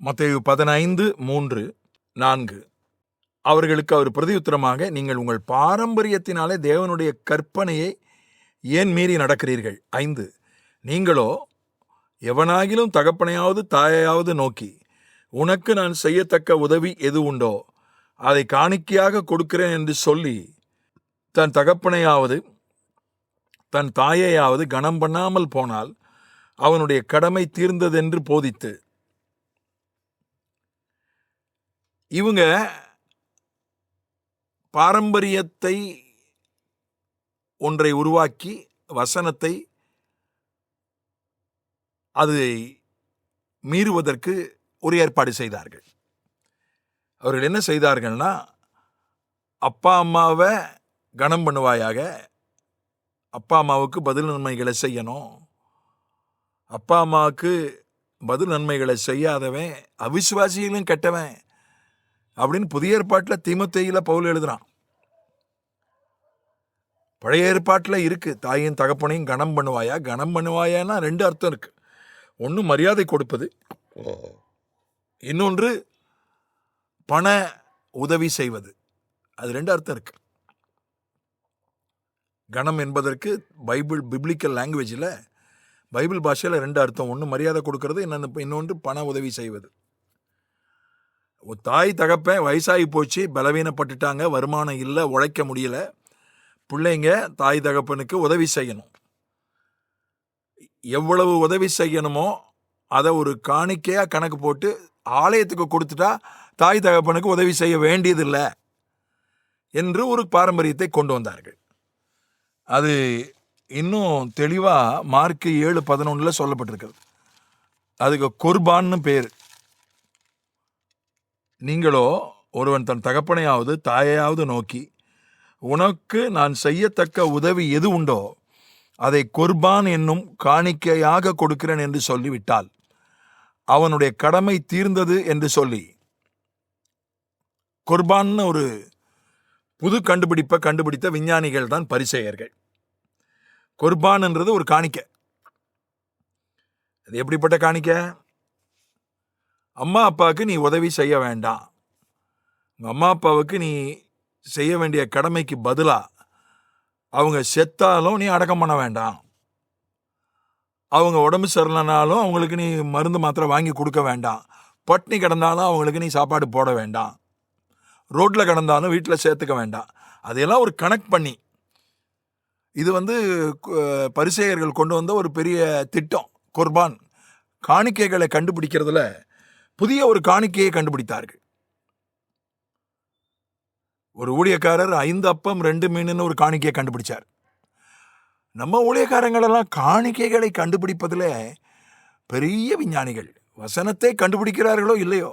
மத்தேயு பதினைந்து மூன்று நான்கு. அவர்களுக்கு அவர் பிரதியுத்தரமாக நீங்கள் உங்கள் பாரம்பரியத்தினாலே தேவனுடைய கற்பனையை ஏன் மீறி நடக்கிறீர்கள்? ஐந்து. நீங்களோ எவனாகிலும் தகப்பனையாவது தாயையாவது நோக்கி உனக்கு நான் செய்யத்தக்க உதவி எது உண்டோ அதை காணிக்கையாக கொடுக்கிறேன் என்று சொல்லி தன் தகப்பனையாவது தன் தாயையாவது கனம் பண்ணாமல் போனால் அவனுடைய கடமை தீர்ந்ததென்று போதித்து இவங்க பாரம்பரியத்தை ஒன்றை உருவாக்கி வசனத்தை அதை மீறுவதற்கு ஒரு ஏற்பாடு செய்தார்கள். அவர்கள் என்ன செய்தார்கள்னா அப்பா அம்மாவை கனம் பண்ணுவாயாக அப்பா அம்மாவுக்கு பதில் நன்மைகளை செய்யணும் அப்பா அம்மாவுக்கு பதில் நன்மைகளை செய்யாதவன் அவிசுவாசிகளும் கெட்டவன் அப்படின்னு புதிய ஏற்பாட்டில் தீமத்தையில் பவுல் எழுதுறான். பழைய ஏற்பாட்டில் இருக்கு. தாயின் தகப்பனையும் கனம் பண்ணுவாயா? கனம் பண்ணுவாயான்னா ரெண்டு அர்த்தம் இருக்கு. ஒன்று மரியாதை கொடுப்பது. இன்னொன்று பண உதவி செய்வது. அது ரெண்டு அர்த்தம் இருக்கு. கணம் என்பதற்கு பைபிள் பிப்ளிக்கல் லாங்குவேஜில் பைபிள் பாஷையில் ரெண்டு அர்த்தம். ஒன்று மரியாதை கொடுக்கறது இன்னொன்று இன்னொன்று பண உதவி செய்வது. தாய் தகப்பன் வயசாகி போச்சு பலவீனப்பட்டுட்டாங்க வருமானம் இல்லை உழைக்க முடியல. பிள்ளைங்க தாய் தகப்பனுக்கு உதவி செய்யணும். எவ்வளவு உதவி செய்யணுமோ அதை ஒரு காணிக்கையாக கணக்கு போட்டு ஆலயத்துக்கு கொடுத்துட்டா தாய் தகப்பனுக்கு உதவி செய்ய வேண்டியதில்லை என்று ஒரு பாரம்பரியத்தை கொண்டு வந்தார்கள். அது இன்னும் தெளிவாக மார்க்கு ஏழு பதினொன்றில் சொல்லப்பட்டிருக்கிறது. அதுக்கு குர்பான்னு பேர். நீங்களோ ஒருவன் தன் தகப்பனையாவது தாயையாவது நோக்கி உனக்கு நான் செய்யத்தக்க உதவி எது உண்டோ அதை குர்பான் என்னும் காணிக்கையாக கொடுக்கிறேன் என்று சொல்லிவிட்டால் அவனுடைய கடமை தீர்ந்தது என்று சொல்லி குர்பான்னு ஒரு புது கண்டுபிடிப்பை கண்டுபிடித்த விஞ்ஞானிகள் தான் பரிசெயர்கள். குர்பான்ன்றது ஒரு காணிக்கை. அது எப்படிப்பட்ட காணிக்கை? அம்மா அப்பாவுக்கு நீ உதவி செய்ய வேண்டாம். உங்கள் அம்மா அப்பாவுக்கு நீ செய்ய வேண்டிய கடமைக்கு பதிலாக அவங்க செத்தாலும் நீ அடக்கம் பண்ண வேண்டாம். அவங்க உடம்பு சரியில்லைனாலும் அவங்களுக்கு நீ மருந்து மாத்திரை வாங்கி கொடுக்க வேண்டாம். பட்னி கிடந்தாலும் அவங்களுக்கு நீ சாப்பாடு போட வேண்டாம். ரோட்டில் கிடந்தாலும் வீட்டில் சேர்த்துக்க வேண்டாம். அதையெல்லாம் ஒரு கனெக்ட் பண்ணி. இது வந்து கு- கொண்டு வந்த ஒரு பெரிய திட்டம் குர்பான். காணிக்கைகளை கண்டுபிடிக்கிறதுல புதிய ஒரு காணிக்கையை கண்டுபிடித்தார்கள். ஒரு ஊழியக்காரர் ஐந்து அப்பம் ரெண்டு மீனுன்னு ஒரு காணிக்கையை கண்டுபிடிச்சார். நம்ம ஊழியக்காரங்களெல்லாம் காணிக்கைகளை கண்டுபிடிப்பதில் பெரிய விஞ்ஞானிகள் வசனத்தை கண்டுபிடிக்கிறார்களோ இல்லையோ?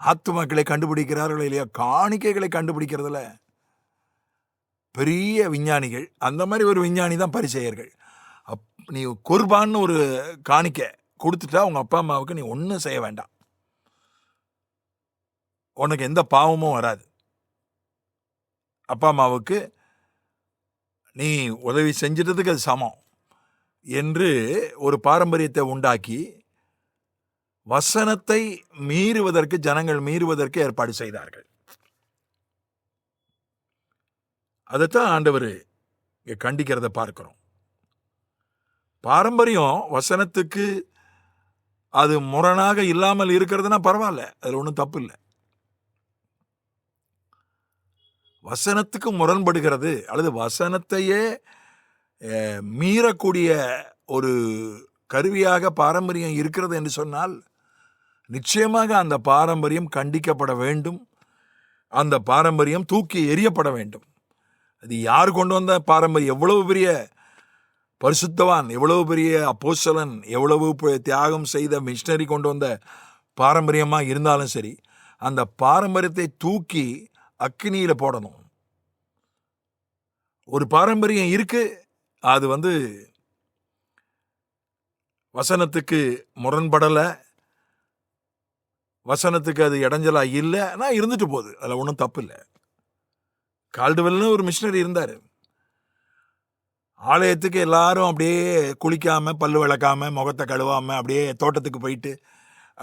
ஆத்துமாக்களை கண்டுபிடிக்கிறார்களோ இல்லையோ? காணிக்கைகளை கண்டுபிடிக்கிறதுல பெரிய விஞ்ஞானிகள் அந்த மாதிரி ஒரு விஞ்ஞானி தான் பரிசெயர்கள். அப் நீ குர்பான்னு ஒரு காணிக்கை கொடுத்துட்டா உங்கள் அப்பா அம்மாவுக்கு நீ ஒன்றும் செய்ய வேண்டாம். உனக்கு எந்த பாவமும் வராது. அப்பா அம்மாவுக்கு நீ உதவி செஞ்சிட்டதுக்கு அது சமம் என்று ஒரு பாரம்பரியத்தை உண்டாக்கி வசனத்தை மீறுவதற்கு ஜனங்கள் மீறுவதற்கு ஏற்பாடு செய்தார்கள். அதைத்தான் ஆண்டவர் கண்டிக்கிறத பார்க்கிறோம். பாரம்பரியம் வசனத்துக்கு அது முரணாக இல்லாமல் இருக்கிறதுனா பரவாயில்ல. அதில் ஒன்றும் தப்பு இல்லை. வசனத்துக்கு முரண்படுகிறது அல்லது வசனத்தையே மீறக்கூடிய ஒரு கருவியாக பாரம்பரியம் இருக்கிறது என்று சொன்னால் நிச்சயமாக அந்த பாரம்பரியம் கண்டிக்கப்பட வேண்டும். அந்த பாரம்பரியம் தூக்கி எறியப்பட வேண்டும். அது யார் கொண்டு வந்த பாரம்பரியம்? எவ்வளவு பெரிய பரிசுத்தவான் எவ்வளவு பெரிய அப்போசலன் எவ்வளவு தியாகம் செய்த மிஷினரி கொண்டு வந்த பாரம்பரியமாக இருந்தாலும் சரி அந்த பாரம்பரியத்தை தூக்கி அக்னியில் போடணும். ஒரு பாரம்பரியம் இருக்கு அது வந்து வசனத்துக்கு முரண்படலை வசனத்துக்கு அது இடைஞ்சலாக இல்லை ஆனால் இருந்துட்டு போகுது அதில் ஒன்றும் தப்பு இல்லை. கால்டுவெல்னு ஒரு மிஷினரி இருந்தார். ஆலயத்துக்கு எல்லாரும் அப்படியே குளிக்காம பல்லு விளக்காம முகத்தை கழுவாம அப்படியே தோட்டத்துக்கு போயிட்டு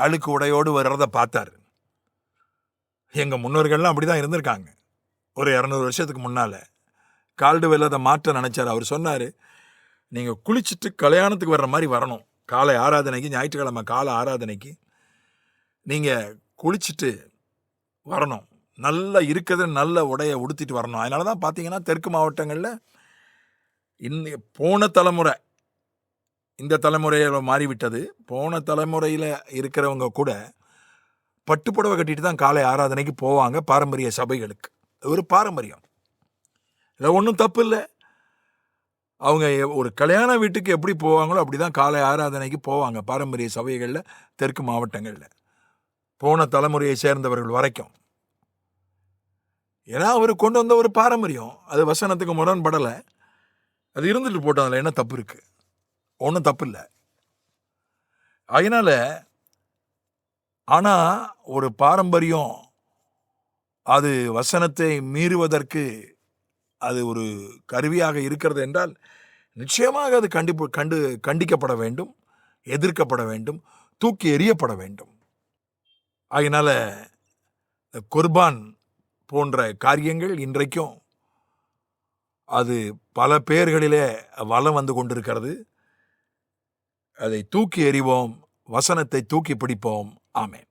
அழுக்கு உடையோடு வர்றத பார்த்தார். எங்கள் முன்னோர்கள்லாம் அப்படி தான் இருந்திருக்காங்க. ஒரு இரநூறு வருஷத்துக்கு முன்னால் கால்டுவெல் அதை மாற்ற நினச்சார். அவர் சொன்னார் நீங்கள் குளிச்சுட்டு கல்யாணத்துக்கு வர்ற மாதிரி வரணும். காலை ஆராதனைக்கு ஞாயிற்றுக்கிழமை காலை ஆராதனைக்கு நீங்கள் குளிச்சுட்டு வரணும். நல்லா இருக்கிறது நல்ல உடையை உடுத்திட்டு வரணும். அதனால தான் பார்த்தீங்கன்னா தெற்கு மாவட்டங்களில் இன்ன போன தலைமுறை இந்த தலைமுறையில் மாறிவிட்டது. போன தலைமுறையில் இருக்கிறவங்க கூட பட்டுப்புடவை கட்டிட்டு தான் காலை ஆராதனைக்கு போவாங்க பாரம்பரிய சபைகளுக்கு. அது ஒரு பாரம்பரியம். இதில் ஒன்றும் தப்பு இல்லை. அவங்க ஒரு கல்யாண வீட்டுக்கு எப்படி போவாங்களோ அப்படி தான் காலை ஆராதனைக்கு போவாங்க பாரம்பரிய சபைகளில் தெற்கு மாவட்டங்களில். போன தலைமுறையை சேர்ந்தவர்கள் வரைக்கும். ஏன்னா அவர் கொண்டு வந்த ஒரு பாரம்பரியம். அது வசனத்துக்கு முரண்படலை. அது இருந்துட்டு போட்டோம் அதில் என்ன தப்பு இருக்குது ஒன்றும் தப்பு இல்லை. அதனால் ஆனால் ஒரு பாரம்பரியம் அது வசனத்தை மீறுவதற்கு அது ஒரு கருவியாக இருக்கிறது என்றால் நிச்சயமாக அது கண்டிப்பு கண்டு கண்டிக்கப்பட வேண்டும் எதிர்க்கப்பட வேண்டும் தூக்கி எறியப்பட வேண்டும். அதனால் குர்பான் போன்ற காரியங்கள் இன்றைக்கும் அது பல பேர்களிலே வலம் வந்து கொண்டிருக்கிறது. அதை தூக்கி எறிவோம் வசனத்தை தூக்கி பிடிப்போம். ஆமே